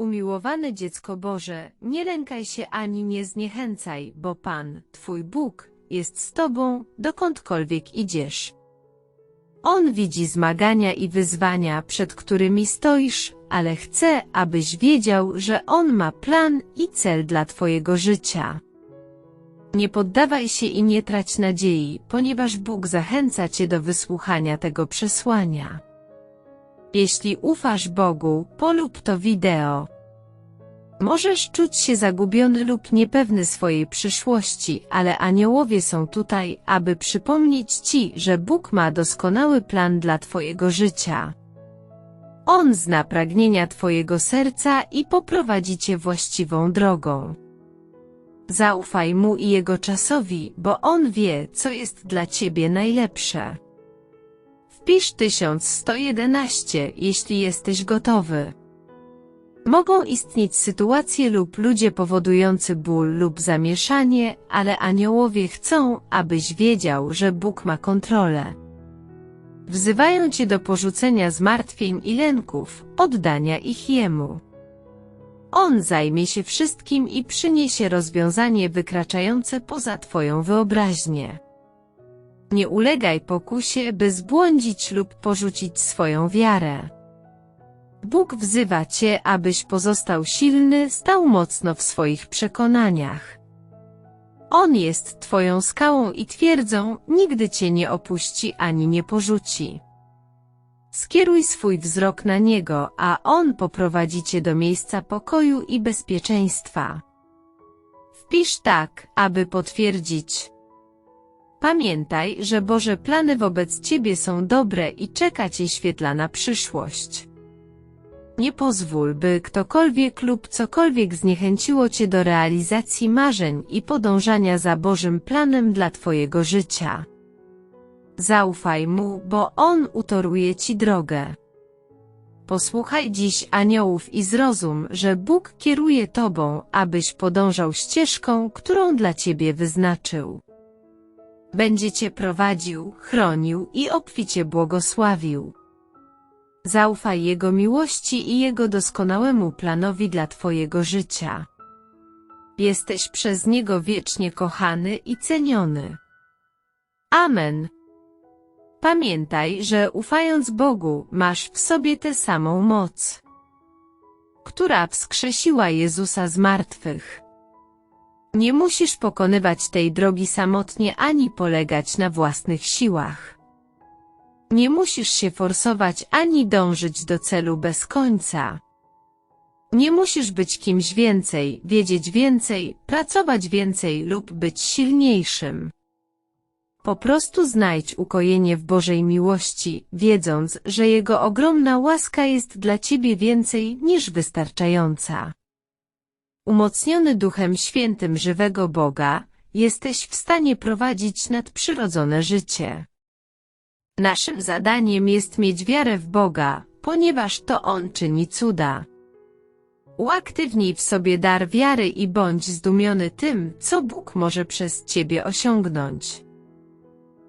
Umiłowane dziecko Boże, nie lękaj się ani nie zniechęcaj, bo Pan, Twój Bóg, jest z Tobą, dokądkolwiek idziesz. On widzi zmagania i wyzwania, przed którymi stoisz, ale chce, abyś wiedział, że On ma plan i cel dla Twojego życia. Nie poddawaj się i nie trać nadziei, ponieważ Bóg zachęca Cię do wysłuchania tego przesłania. Jeśli ufasz Bogu, polub to wideo. Możesz czuć się zagubiony lub niepewny swojej przyszłości, ale aniołowie są tutaj, aby przypomnieć Ci, że Bóg ma doskonały plan dla Twojego życia. On zna pragnienia Twojego serca i poprowadzi Cię właściwą drogą. Zaufaj Mu i Jego czasowi, bo On wie, co jest dla Ciebie najlepsze. Wpisz 1111, jeśli jesteś gotowy. Mogą istnieć sytuacje lub ludzie powodujący ból lub zamieszanie, ale aniołowie chcą, abyś wiedział, że Bóg ma kontrolę. Wzywają cię do porzucenia zmartwień i lęków, oddania ich Jemu. On zajmie się wszystkim i przyniesie rozwiązanie wykraczające poza Twoją wyobraźnię. Nie ulegaj pokusie, by zbłądzić lub porzucić swoją wiarę. Bóg wzywa Cię, abyś pozostał silny, stał mocno w swoich przekonaniach. On jest Twoją skałą i twierdzą, nigdy Cię nie opuści ani nie porzuci. Skieruj swój wzrok na Niego, a On poprowadzi Cię do miejsca pokoju i bezpieczeństwa. Wpisz tak, aby potwierdzić. Pamiętaj, że Boże plany wobec Ciebie są dobre i czeka Cię świetlana przyszłość. Nie pozwól, by ktokolwiek lub cokolwiek zniechęciło Cię do realizacji marzeń i podążania za Bożym planem dla Twojego życia. Zaufaj Mu, bo On utoruje Ci drogę. Posłuchaj dziś aniołów i zrozum, że Bóg kieruje Tobą, abyś podążał ścieżką, którą dla Ciebie wyznaczył. Będzie Cię prowadził, chronił i obficie błogosławił. Zaufaj Jego miłości i Jego doskonałemu planowi dla Twojego życia. Jesteś przez Niego wiecznie kochany i ceniony. Amen. Pamiętaj, że ufając Bogu, masz w sobie tę samą moc, która wskrzesiła Jezusa z martwych. Nie musisz pokonywać tej drogi samotnie ani polegać na własnych siłach. Nie musisz się forsować ani dążyć do celu bez końca. Nie musisz być kimś więcej, wiedzieć więcej, pracować więcej lub być silniejszym. Po prostu znajdź ukojenie w Bożej miłości, wiedząc, że Jego ogromna łaska jest dla Ciebie więcej niż wystarczająca. Umocniony Duchem Świętym żywego Boga, jesteś w stanie prowadzić nadprzyrodzone życie. Naszym zadaniem jest mieć wiarę w Boga, ponieważ to On czyni cuda. Uaktywnij w sobie dar wiary i bądź zdumiony tym, co Bóg może przez Ciebie osiągnąć.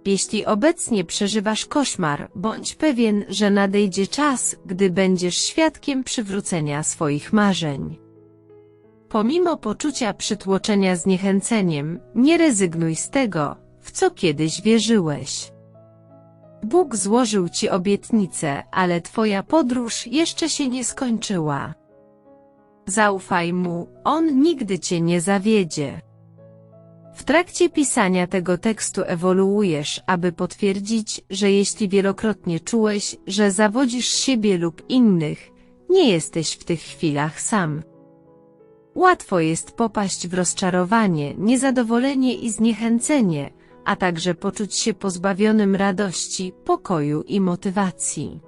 Jeśli obecnie przeżywasz koszmar, bądź pewien, że nadejdzie czas, gdy będziesz świadkiem przywrócenia swoich marzeń. Pomimo poczucia przytłoczenia zniechęceniem, nie rezygnuj z tego, w co kiedyś wierzyłeś. Bóg złożył Ci obietnicę, ale Twoja podróż jeszcze się nie skończyła. Zaufaj Mu, On nigdy Cię nie zawiedzie. W trakcie pisania tego tekstu ewoluujesz, aby potwierdzić, że jeśli wielokrotnie czułeś, że zawodzisz siebie lub innych, nie jesteś w tych chwilach sam. Łatwo jest popaść w rozczarowanie, niezadowolenie i zniechęcenie, a także poczuć się pozbawionym radości, pokoju i motywacji.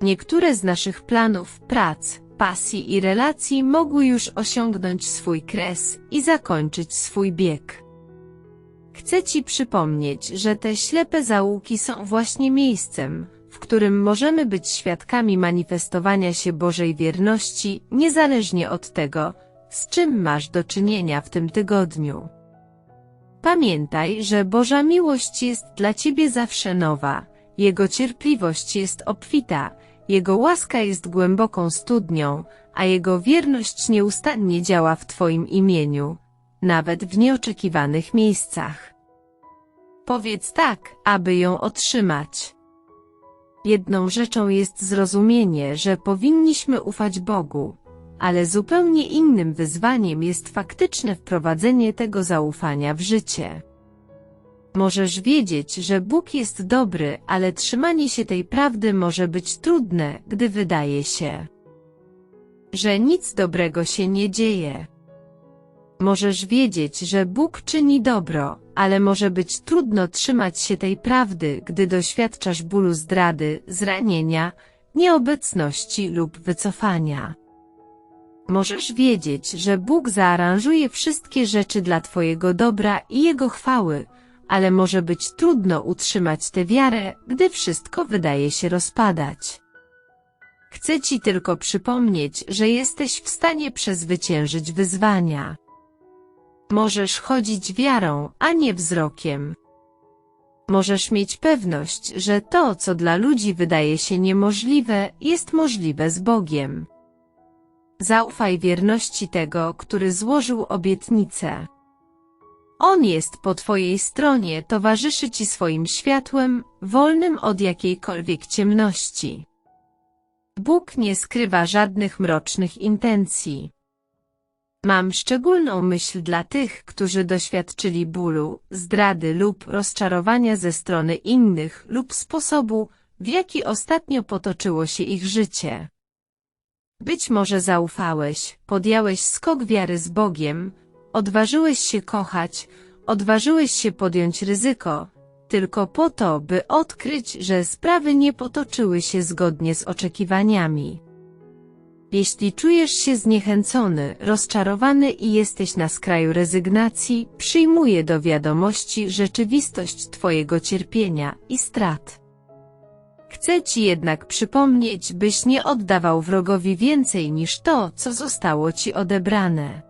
Niektóre z naszych planów, prac, pasji i relacji mogły już osiągnąć swój kres i zakończyć swój bieg. Chcę Ci przypomnieć, że te ślepe zaułki są właśnie miejscem, w którym możemy być świadkami manifestowania się Bożej wierności, niezależnie od tego, z czym masz do czynienia w tym tygodniu. Pamiętaj, że Boża miłość jest dla Ciebie zawsze nowa, Jego cierpliwość jest obfita, Jego łaska jest głęboką studnią, a Jego wierność nieustannie działa w Twoim imieniu, nawet w nieoczekiwanych miejscach. Powiedz tak, aby ją otrzymać. Jedną rzeczą jest zrozumienie, że powinniśmy ufać Bogu, ale zupełnie innym wyzwaniem jest faktyczne wprowadzenie tego zaufania w życie. Możesz wiedzieć, że Bóg jest dobry, ale trzymanie się tej prawdy może być trudne, gdy wydaje się, że nic dobrego się nie dzieje. Możesz wiedzieć, że Bóg czyni dobro, ale może być trudno trzymać się tej prawdy, gdy doświadczasz bólu zdrady, zranienia, nieobecności lub wycofania. Możesz wiedzieć, że Bóg zaaranżuje wszystkie rzeczy dla Twojego dobra i Jego chwały, ale może być trudno utrzymać tę wiarę, gdy wszystko wydaje się rozpadać. Chcę Ci tylko przypomnieć, że jesteś w stanie przezwyciężyć wyzwania. Możesz chodzić wiarą, a nie wzrokiem. Możesz mieć pewność, że to, co dla ludzi wydaje się niemożliwe, jest możliwe z Bogiem. Zaufaj wierności tego, który złożył obietnicę. On jest po Twojej stronie, towarzyszy Ci swoim światłem, wolnym od jakiejkolwiek ciemności. Bóg nie skrywa żadnych mrocznych intencji. Mam szczególną myśl dla tych, którzy doświadczyli bólu, zdrady lub rozczarowania ze strony innych lub sposobu, w jaki ostatnio potoczyło się ich życie. Być może zaufałeś, podjąłeś skok wiary z Bogiem, odważyłeś się kochać, odważyłeś się podjąć ryzyko, tylko po to, by odkryć, że sprawy nie potoczyły się zgodnie z oczekiwaniami. Jeśli czujesz się zniechęcony, rozczarowany i jesteś na skraju rezygnacji, przyjmuję do wiadomości rzeczywistość Twojego cierpienia i strat. Chcę Ci jednak przypomnieć, byś nie oddawał wrogowi więcej niż to, co zostało Ci odebrane.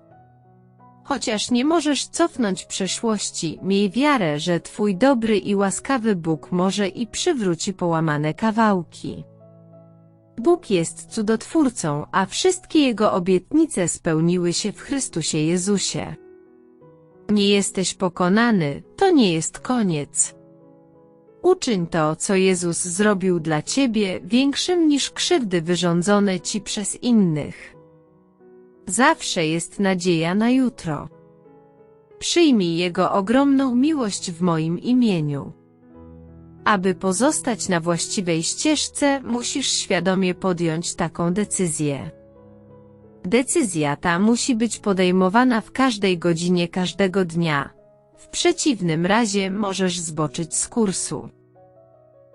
Chociaż nie możesz cofnąć przeszłości, miej wiarę, że Twój dobry i łaskawy Bóg może i przywróci połamane kawałki. Bóg jest cudotwórcą, a wszystkie Jego obietnice spełniły się w Chrystusie Jezusie. Nie jesteś pokonany, to nie jest koniec. Uczyń to, co Jezus zrobił dla Ciebie, większym niż krzywdy wyrządzone Ci przez innych. Zawsze jest nadzieja na jutro. Przyjmij Jego ogromną miłość w moim imieniu. Aby pozostać na właściwej ścieżce, musisz świadomie podjąć taką decyzję. Decyzja ta musi być podejmowana w każdej godzinie każdego dnia. W przeciwnym razie możesz zboczyć z kursu.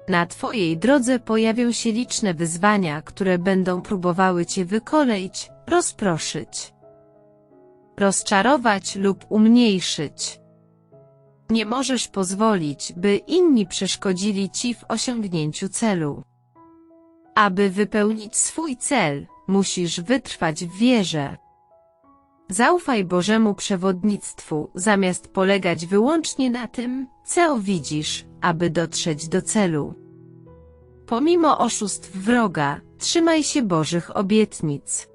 Na Twojej drodze pojawią się liczne wyzwania, które będą próbowały Cię wykoleić, rozproszyć, rozczarować lub umniejszyć. Nie możesz pozwolić, by inni przeszkodzili Ci w osiągnięciu celu. Aby wypełnić swój cel, musisz wytrwać w wierze. Zaufaj Bożemu przewodnictwu, zamiast polegać wyłącznie na tym, co widzisz, aby dotrzeć do celu. Pomimo oszustw wroga, trzymaj się Bożych obietnic.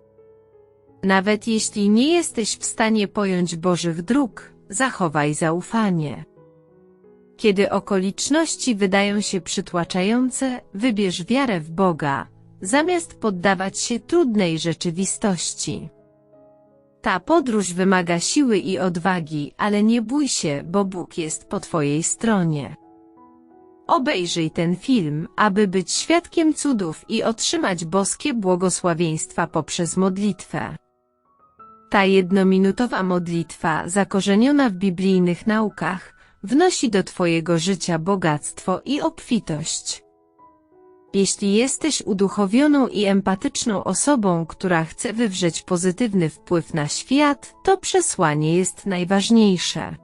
Nawet jeśli nie jesteś w stanie pojąć Bożych dróg, zachowaj zaufanie. Kiedy okoliczności wydają się przytłaczające, wybierz wiarę w Boga, zamiast poddawać się trudnej rzeczywistości. Ta podróż wymaga siły i odwagi, ale nie bój się, bo Bóg jest po Twojej stronie. Obejrzyj ten film, aby być świadkiem cudów i otrzymać boskie błogosławieństwa poprzez modlitwę. Ta jednominutowa modlitwa, zakorzeniona w biblijnych naukach, wnosi do Twojego życia bogactwo i obfitość. Jeśli jesteś uduchowioną i empatyczną osobą, która chce wywrzeć pozytywny wpływ na świat, to przesłanie jest najważniejsze.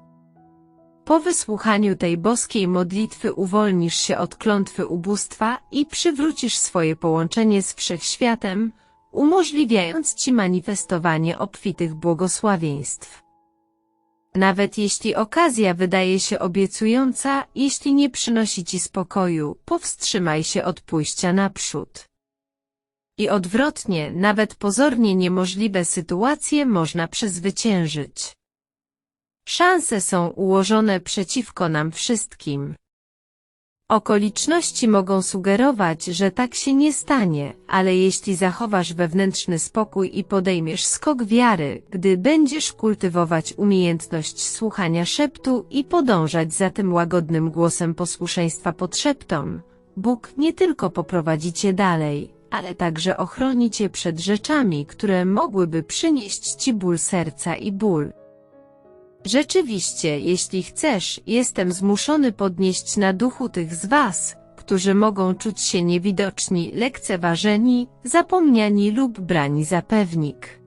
Po wysłuchaniu tej boskiej modlitwy uwolnisz się od klątwy ubóstwa i przywrócisz swoje połączenie z Wszechświatem, umożliwiając Ci manifestowanie obfitych błogosławieństw. Nawet jeśli okazja wydaje się obiecująca, jeśli nie przynosi Ci spokoju, powstrzymaj się od pójścia naprzód. I odwrotnie, nawet pozornie niemożliwe sytuacje można przezwyciężyć. Szanse są ułożone przeciwko nam wszystkim. Okoliczności mogą sugerować, że tak się nie stanie, ale jeśli zachowasz wewnętrzny spokój i podejmiesz skok wiary, gdy będziesz kultywować umiejętność słuchania szeptu i podążać za tym łagodnym głosem posłuszeństwa pod szeptom, Bóg nie tylko poprowadzi cię dalej, ale także ochroni cię przed rzeczami, które mogłyby przynieść ci ból serca i ból. Rzeczywiście, jeśli chcesz, jestem zmuszony podnieść na duchu tych z was, którzy mogą czuć się niewidoczni, lekceważeni, zapomniani lub brani za pewnik.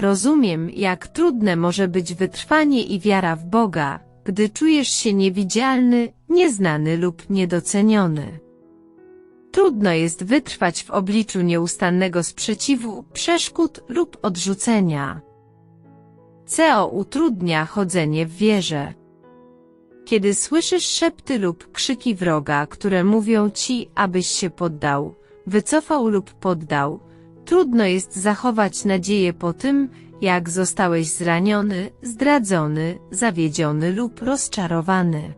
Rozumiem, jak trudne może być wytrwanie i wiara w Boga, gdy czujesz się niewidzialny, nieznany lub niedoceniony. Trudno jest wytrwać w obliczu nieustannego sprzeciwu, przeszkód lub odrzucenia. CO utrudnia chodzenie w wierze. Kiedy słyszysz szepty lub krzyki wroga, które mówią ci, abyś się poddał, wycofał lub poddał, trudno jest zachować nadzieję po tym, jak zostałeś zraniony, zdradzony, zawiedziony lub rozczarowany.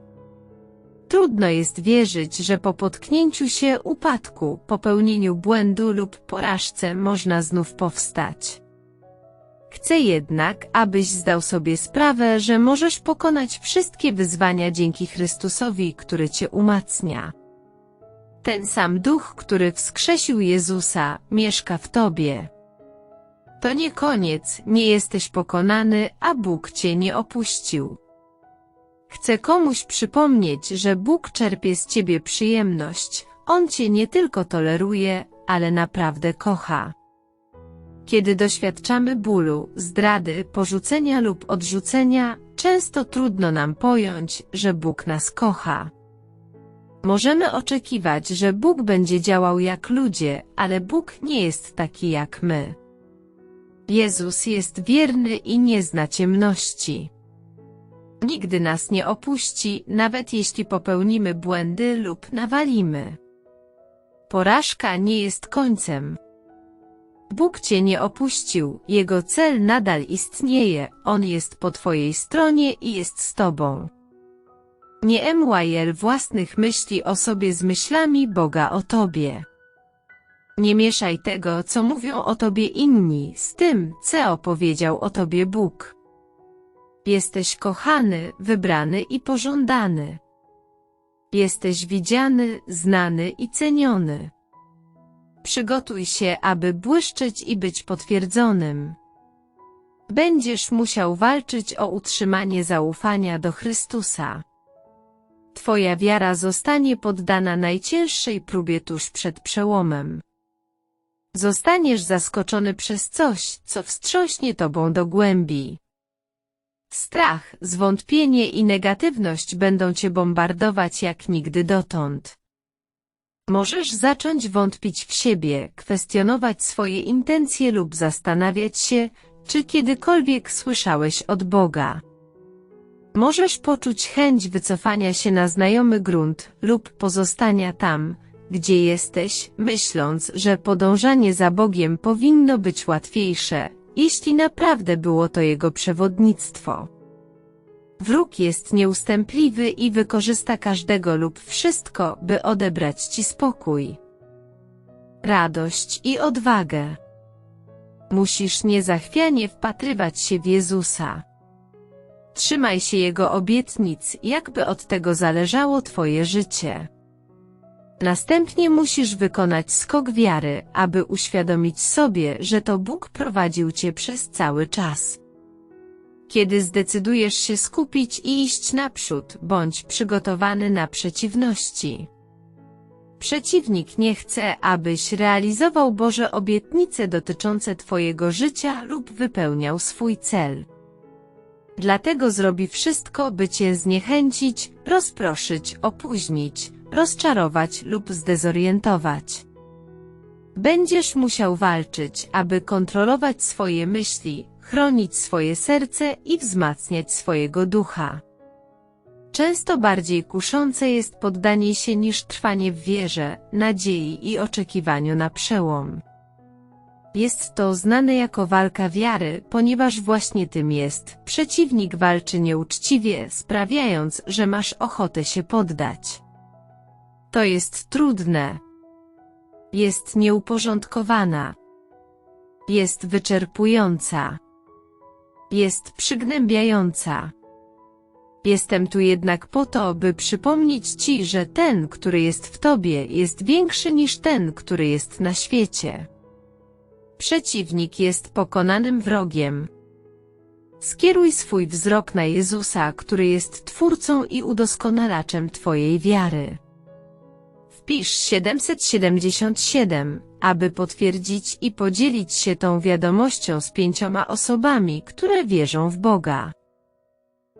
Trudno jest wierzyć, że po potknięciu się, upadku, popełnieniu błędu lub porażce można znów powstać. Chcę jednak, abyś zdał sobie sprawę, że możesz pokonać wszystkie wyzwania dzięki Chrystusowi, który Cię umacnia. Ten sam duch, który wskrzesił Jezusa, mieszka w Tobie. To nie koniec, nie jesteś pokonany, a Bóg Cię nie opuścił. Chcę komuś przypomnieć, że Bóg czerpie z Ciebie przyjemność, On Cię nie tylko toleruje, ale naprawdę kocha. Kiedy doświadczamy bólu, zdrady, porzucenia lub odrzucenia, często trudno nam pojąć, że Bóg nas kocha. Możemy oczekiwać, że Bóg będzie działał jak ludzie, ale Bóg nie jest taki jak my. Jezus jest wierny i nie zna ciemności. Nigdy nas nie opuści, nawet jeśli popełnimy błędy lub nawalimy. Porażka nie jest końcem. Bóg cię nie opuścił, Jego cel nadal istnieje, On jest po twojej stronie i jest z tobą. Nie emłajel własnych myśli o sobie z myślami Boga o tobie. Nie mieszaj tego, co mówią o tobie inni, z tym, co opowiedział o tobie Bóg. Jesteś kochany, wybrany i pożądany. Jesteś widziany, znany i ceniony. Przygotuj się, aby błyszczeć i być potwierdzonym. Będziesz musiał walczyć o utrzymanie zaufania do Chrystusa. Twoja wiara zostanie poddana najcięższej próbie tuż przed przełomem. Zostaniesz zaskoczony przez coś, co wstrząśnie tobą do głębi. Strach, zwątpienie i negatywność będą cię bombardować jak nigdy dotąd. Możesz zacząć wątpić w siebie, kwestionować swoje intencje lub zastanawiać się, czy kiedykolwiek słyszałeś od Boga. Możesz poczuć chęć wycofania się na znajomy grunt lub pozostania tam, gdzie jesteś, myśląc, że podążanie za Bogiem powinno być łatwiejsze, jeśli naprawdę było to Jego przewodnictwo. Wróg jest nieustępliwy i wykorzysta każdego lub wszystko, by odebrać ci spokój, radość i odwagę. Musisz niezachwianie wpatrywać się w Jezusa. Trzymaj się Jego obietnic, jakby od tego zależało Twoje życie. Następnie musisz wykonać skok wiary, aby uświadomić sobie, że to Bóg prowadził Cię przez cały czas. Kiedy zdecydujesz się skupić i iść naprzód, bądź przygotowany na przeciwności. Przeciwnik nie chce, abyś realizował Boże obietnice dotyczące Twojego życia lub wypełniał swój cel. Dlatego zrobi wszystko, by Cię zniechęcić, rozproszyć, opóźnić, rozczarować lub zdezorientować. Będziesz musiał walczyć, aby kontrolować swoje myśli, chronić swoje serce i wzmacniać swojego ducha. Często bardziej kuszące jest poddanie się niż trwanie w wierze, nadziei i oczekiwaniu na przełom. Jest to znane jako walka wiary, ponieważ właśnie tym jest. Przeciwnik walczy nieuczciwie, sprawiając, że masz ochotę się poddać. To jest trudne. Jest nieuporządkowana. Jest wyczerpująca. Jest przygnębiająca. Jestem tu jednak po to, by przypomnieć Ci, że ten, który jest w Tobie, jest większy niż ten, który jest na świecie. Przeciwnik jest pokonanym wrogiem. Skieruj swój wzrok na Jezusa, który jest Twórcą i udoskonalaczem Twojej wiary. Wpisz 777, aby potwierdzić i podzielić się tą wiadomością z pięcioma osobami, które wierzą w Boga.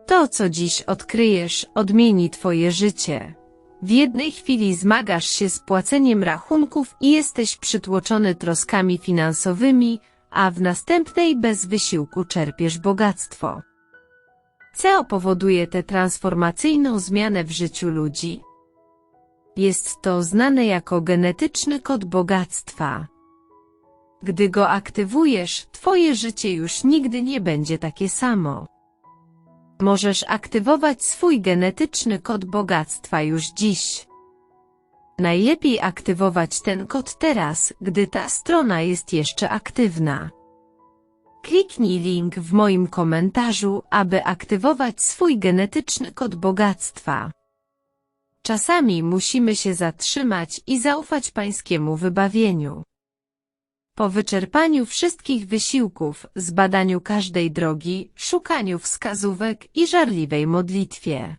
To, co dziś odkryjesz, odmieni Twoje życie. W jednej chwili zmagasz się z płaceniem rachunków i jesteś przytłoczony troskami finansowymi, a w następnej bez wysiłku czerpiesz bogactwo. Co powoduje tę transformacyjną zmianę w życiu ludzi? Jest to znane jako genetyczny kod bogactwa. Gdy go aktywujesz, twoje życie już nigdy nie będzie takie samo. Możesz aktywować swój genetyczny kod bogactwa już dziś. Najlepiej aktywować ten kod teraz, gdy ta strona jest jeszcze aktywna. Kliknij link w moim komentarzu, aby aktywować swój genetyczny kod bogactwa. Czasami musimy się zatrzymać i zaufać pańskiemu wybawieniu. Po wyczerpaniu wszystkich wysiłków, zbadaniu każdej drogi, szukaniu wskazówek i żarliwej modlitwie.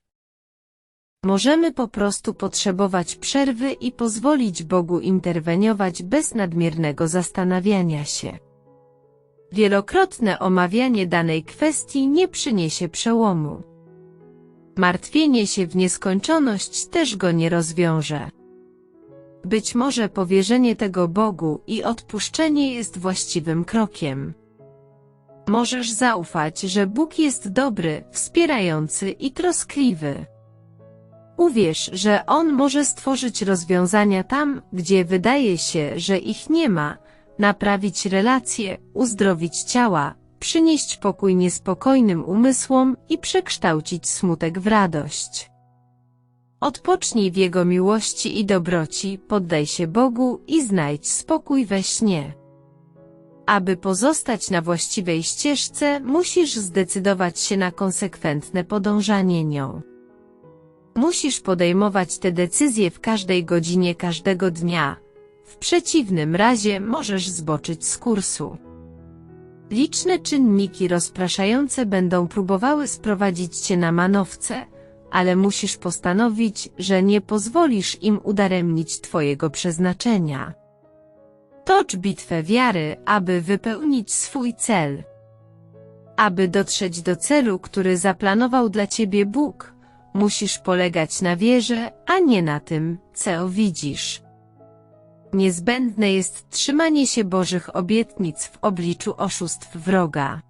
Możemy po prostu potrzebować przerwy i pozwolić Bogu interweniować bez nadmiernego zastanawiania się. Wielokrotne omawianie danej kwestii nie przyniesie przełomu. Martwienie się w nieskończoność też go nie rozwiąże. Być może powierzenie tego Bogu i odpuszczenie jest właściwym krokiem. Możesz zaufać, że Bóg jest dobry, wspierający i troskliwy. Uwierz, że On może stworzyć rozwiązania tam, gdzie wydaje się, że ich nie ma, naprawić relacje, uzdrowić ciała, przynieść pokój niespokojnym umysłom i przekształcić smutek w radość. Odpocznij w Jego miłości i dobroci, poddaj się Bogu i znajdź spokój we śnie. Aby pozostać na właściwej ścieżce, musisz zdecydować się na konsekwentne podążanie nią. Musisz podejmować te decyzje w każdej godzinie każdego dnia. W przeciwnym razie możesz zboczyć z kursu. Liczne czynniki rozpraszające będą próbowały sprowadzić cię na manowce, ale musisz postanowić, że nie pozwolisz im udaremnić Twojego przeznaczenia. Tocz bitwę wiary, aby wypełnić swój cel. Aby dotrzeć do celu, który zaplanował dla Ciebie Bóg, musisz polegać na wierze, a nie na tym, co widzisz. Niezbędne jest trzymanie się Bożych obietnic w obliczu oszustw wroga.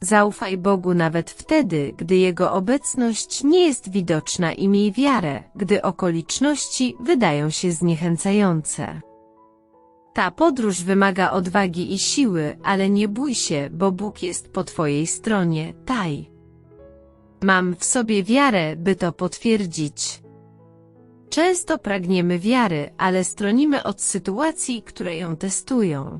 Zaufaj Bogu nawet wtedy, gdy Jego obecność nie jest widoczna i miej wiarę, gdy okoliczności wydają się zniechęcające. Ta podróż wymaga odwagi i siły, ale nie bój się, bo Bóg jest po Twojej stronie, taj. Mam w sobie wiarę, by to potwierdzić. Często pragniemy wiary, ale stronimy od sytuacji, które ją testują.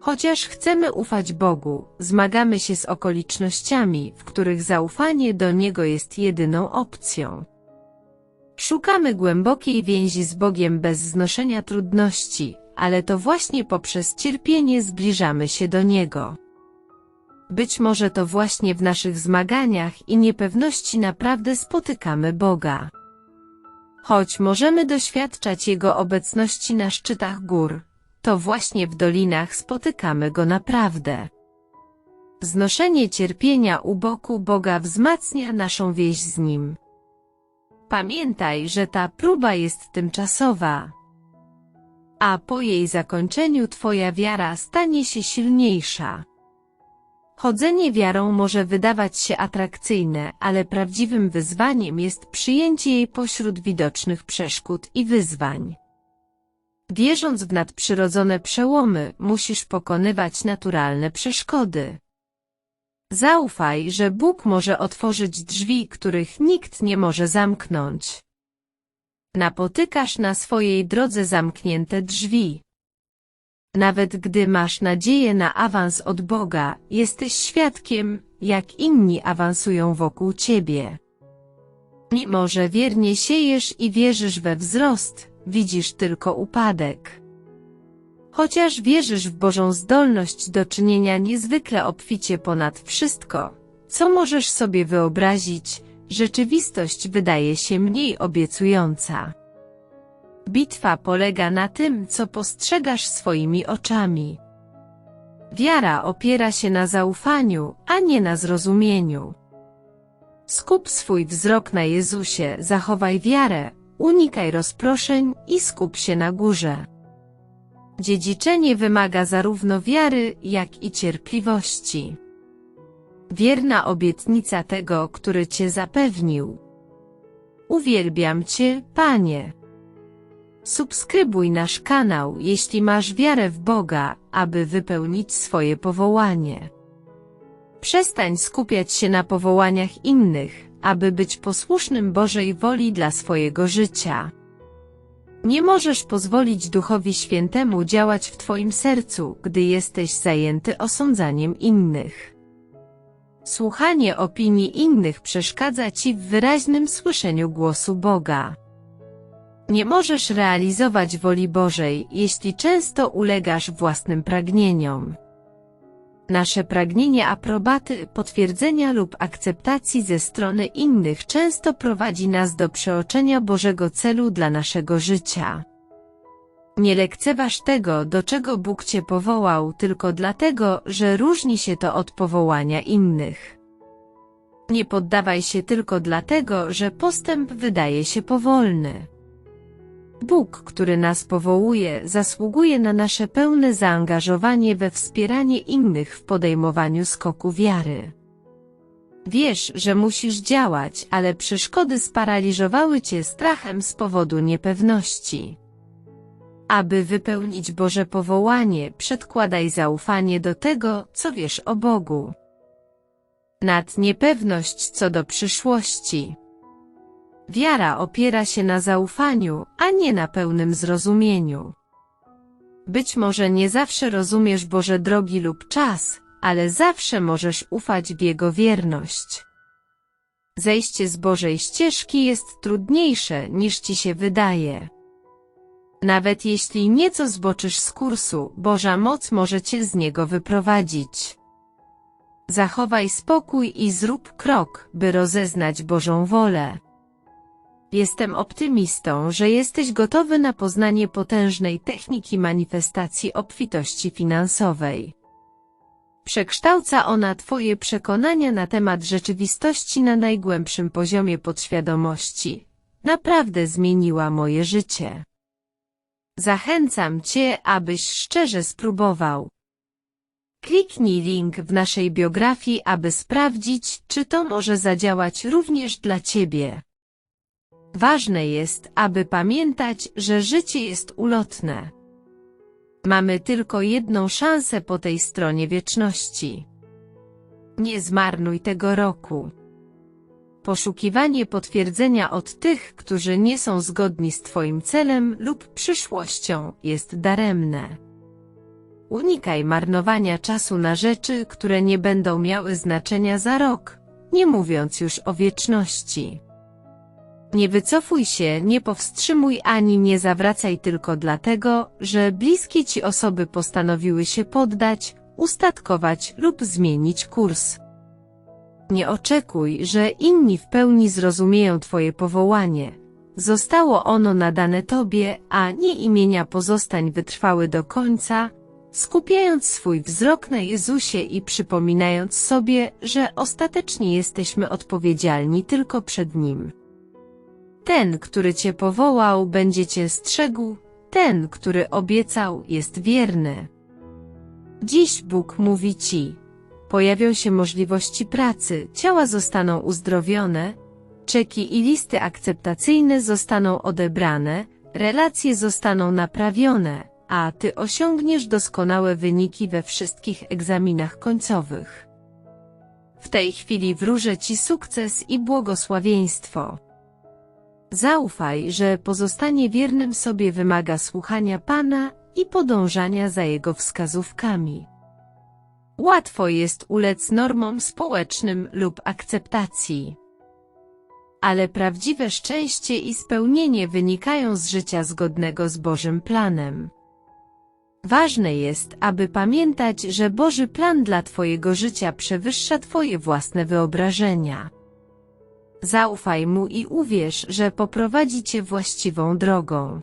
Chociaż chcemy ufać Bogu, zmagamy się z okolicznościami, w których zaufanie do Niego jest jedyną opcją. Szukamy głębokiej więzi z Bogiem bez znoszenia trudności, ale to właśnie poprzez cierpienie zbliżamy się do Niego. Być może to właśnie w naszych zmaganiach i niepewności naprawdę spotykamy Boga. Choć możemy doświadczać Jego obecności na szczytach gór, to właśnie w dolinach spotykamy Go naprawdę. Znoszenie cierpienia u boku Boga wzmacnia naszą więź z Nim. Pamiętaj, że ta próba jest tymczasowa, a po jej zakończeniu Twoja wiara stanie się silniejsza. Chodzenie wiarą może wydawać się atrakcyjne, ale prawdziwym wyzwaniem jest przyjęcie jej pośród widocznych przeszkód i wyzwań. Wierząc w nadprzyrodzone przełomy, musisz pokonywać naturalne przeszkody. Zaufaj, że Bóg może otworzyć drzwi, których nikt nie może zamknąć. Napotykasz na swojej drodze zamknięte drzwi. Nawet gdy masz nadzieję na awans od Boga, jesteś świadkiem, jak inni awansują wokół ciebie. Mimo, że wiernie siejesz i wierzysz we wzrost, widzisz tylko upadek. Chociaż wierzysz w Bożą zdolność do czynienia niezwykle obficie ponad wszystko, co możesz sobie wyobrazić, rzeczywistość wydaje się mniej obiecująca. Bitwa polega na tym, co postrzegasz swoimi oczami. Wiara opiera się na zaufaniu, a nie na zrozumieniu. Skup swój wzrok na Jezusie, zachowaj wiarę, unikaj rozproszeń i skup się na górze. Dziedziczenie wymaga zarówno wiary, jak i cierpliwości. Wierna obietnica tego, który Cię zapewnił. Uwielbiam Cię, Panie. Subskrybuj nasz kanał, jeśli masz wiarę w Boga, aby wypełnić swoje powołanie. Przestań skupiać się na powołaniach innych, aby być posłusznym Bożej woli dla swojego życia. Nie możesz pozwolić Duchowi Świętemu działać w Twoim sercu, gdy jesteś zajęty osądzaniem innych. Słuchanie opinii innych przeszkadza Ci w wyraźnym słyszeniu głosu Boga. Nie możesz realizować woli Bożej, jeśli często ulegasz własnym pragnieniom. Nasze pragnienie aprobaty, potwierdzenia lub akceptacji ze strony innych często prowadzi nas do przeoczenia Bożego celu dla naszego życia. Nie lekceważ tego, do czego Bóg Cię powołał tylko dlatego, że różni się to od powołania innych. Nie poddawaj się tylko dlatego, że postęp wydaje się powolny. Bóg, który nas powołuje, zasługuje na nasze pełne zaangażowanie we wspieranie innych w podejmowaniu skoku wiary. Wiesz, że musisz działać, ale przeszkody sparaliżowały cię strachem z powodu niepewności. Aby wypełnić Boże powołanie, przedkładaj zaufanie do tego, co wiesz o Bogu. Nad niepewność co do przyszłości. Wiara opiera się na zaufaniu, a nie na pełnym zrozumieniu. Być może nie zawsze rozumiesz Boże drogi lub czas, ale zawsze możesz ufać w Jego wierność. Zejście z Bożej ścieżki jest trudniejsze niż ci się wydaje. Nawet jeśli nieco zboczysz z kursu, Boża moc może cię z niego wyprowadzić. Zachowaj spokój i zrób krok, by rozeznać Bożą wolę. Jestem optymistą, że jesteś gotowy na poznanie potężnej techniki manifestacji obfitości finansowej. Przekształca ona Twoje przekonania na temat rzeczywistości na najgłębszym poziomie podświadomości. Naprawdę zmieniła moje życie. Zachęcam Cię, abyś szczerze spróbował. Kliknij link w naszej biografii, aby sprawdzić, czy to może zadziałać również dla Ciebie. Ważne jest, aby pamiętać, że życie jest ulotne. Mamy tylko jedną szansę po tej stronie wieczności. Nie zmarnuj tego roku. Poszukiwanie potwierdzenia od tych, którzy nie są zgodni z Twoim celem lub przyszłością, jest daremne. Unikaj marnowania czasu na rzeczy, które nie będą miały znaczenia za rok, nie mówiąc już o wieczności. Nie wycofuj się, nie powstrzymuj ani nie zawracaj tylko dlatego, że bliskie ci osoby postanowiły się poddać, ustatkować lub zmienić kurs. Nie oczekuj, że inni w pełni zrozumieją Twoje powołanie. Zostało ono nadane Tobie, a nie imienia pozostań wytrwały do końca, skupiając swój wzrok na Jezusie i przypominając sobie, że ostatecznie jesteśmy odpowiedzialni tylko przed Nim. Ten, który Cię powołał, będzie Cię strzegł, ten, który obiecał, jest wierny. Dziś Bóg mówi Ci, pojawią się możliwości pracy, ciała zostaną uzdrowione, czeki i listy akceptacyjne zostaną odebrane, relacje zostaną naprawione, a ty osiągniesz doskonałe wyniki we wszystkich egzaminach końcowych. W tej chwili wróżę ci sukces i błogosławieństwo. Zaufaj, że pozostanie wiernym sobie wymaga słuchania Pana i podążania za Jego wskazówkami. Łatwo jest ulec normom społecznym lub akceptacji. Ale prawdziwe szczęście i spełnienie wynikają z życia zgodnego z Bożym planem. Ważne jest, aby pamiętać, że Boży plan dla Twojego życia przewyższa Twoje własne wyobrażenia. Zaufaj Mu i uwierz, że poprowadzi Cię właściwą drogą.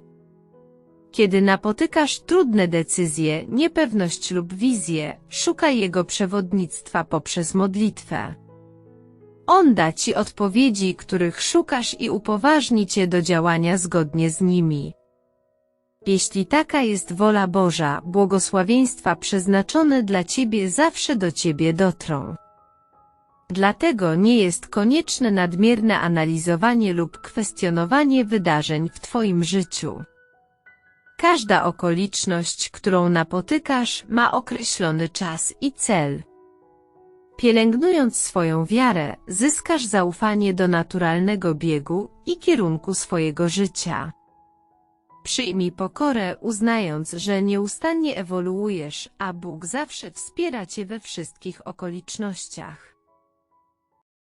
Kiedy napotykasz trudne decyzje, niepewność lub wizję, szukaj Jego przewodnictwa poprzez modlitwę. On da Ci odpowiedzi, których szukasz i upoważni Cię do działania zgodnie z nimi. Jeśli taka jest wola Boża, błogosławieństwa przeznaczone dla Ciebie zawsze do Ciebie dotrą. Dlatego nie jest konieczne nadmierne analizowanie lub kwestionowanie wydarzeń w Twoim życiu. Każda okoliczność, którą napotykasz, ma określony czas i cel. Pielęgnując swoją wiarę, zyskasz zaufanie do naturalnego biegu i kierunku swojego życia. Przyjmij pokorę, uznając, że nieustannie ewoluujesz, a Bóg zawsze wspiera Cię we wszystkich okolicznościach.